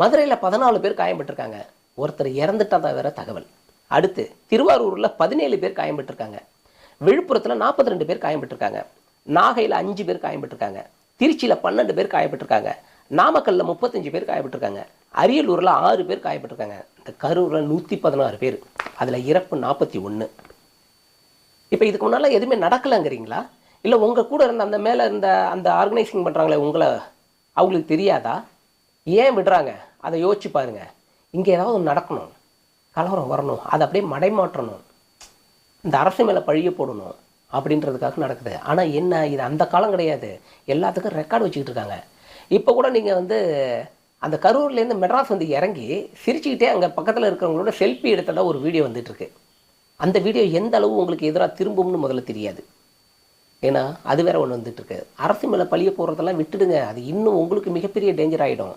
மதுரையில் பதினாலு பேர் காயம்பட்டிருக்காங்க ஒருத்தர் இறந்துட்டதா வேற தகவல். அடுத்து திருவாரூரில் பதினேழு பேர் காயம்பட்டிருக்காங்க விழுப்புரத்தில் நாற்பத்தி ரெண்டு பேர் காயம்பட்டிருக்காங்க நாகையில் அஞ்சு பேர் காயம்பட்டிருக்காங்க திருச்சியில் பன்னெண்டு பேர் காயப்பட்டிருக்காங்க நாமக்கல்லில் முப்பத்தஞ்சு பேர் காயப்பட்டிருக்காங்க அரியலூரில் ஆறு பேர் காயப்பட்டிருக்காங்க இந்த கரூரில் நூற்றி பதினாறு பேர். அதில் இறப்பு நாற்பத்தி ஒன்று இப்போ இதுக்கு முன்னால் எதுவுமே நடக்கலைங்கிறீங்களா? இல்லை உங்கள் கூட இருந்த அந்த மேலே இருந்த அந்த ஆர்கனைசிங் பண்ணுறாங்களே உங்களை அவங்களுக்கு தெரியாதா? ஏன் விடுறாங்க? அதை யோசிச்சு பாருங்க. இங்கே ஏதாவது ஒன்று நடக்கணும். கலவரம் வரணும். அதை அப்படியே மடைமாற்றணும். இந்த அரசு மேலே பழிய போடணும் அப்படின்றதுக்காக நடக்குது. ஆனால் என்ன? இது அந்த காலம் கிடையாது. எல்லாத்துக்கும் ரெக்கார்டு வச்சுக்கிட்டு இருக்காங்க. இப்போ கூட நீங்கள் வந்து அந்த கரூர்லேருந்து மெட்ராஸ் வந்து இறங்கி சிரிச்சுக்கிட்டே அங்கே பக்கத்தில் இருக்கிறவங்களோட செல்ஃபி எடுத்ததாக ஒரு வீடியோ வந்துட்டுருக்கு அந்த வீடியோ எந்த அளவு உங்களுக்கு எதிராக திரும்பும்னு முதல்ல தெரியாது. ஏன்னா அது வேற ஒன்று வந்துட்டுருக்கு அரசு மேலே பழிய போடுறதெல்லாம் விட்டுடுங்க. அது இன்னும் உங்களுக்கு மிகப்பெரிய டேஞ்சர் ஆகிடும்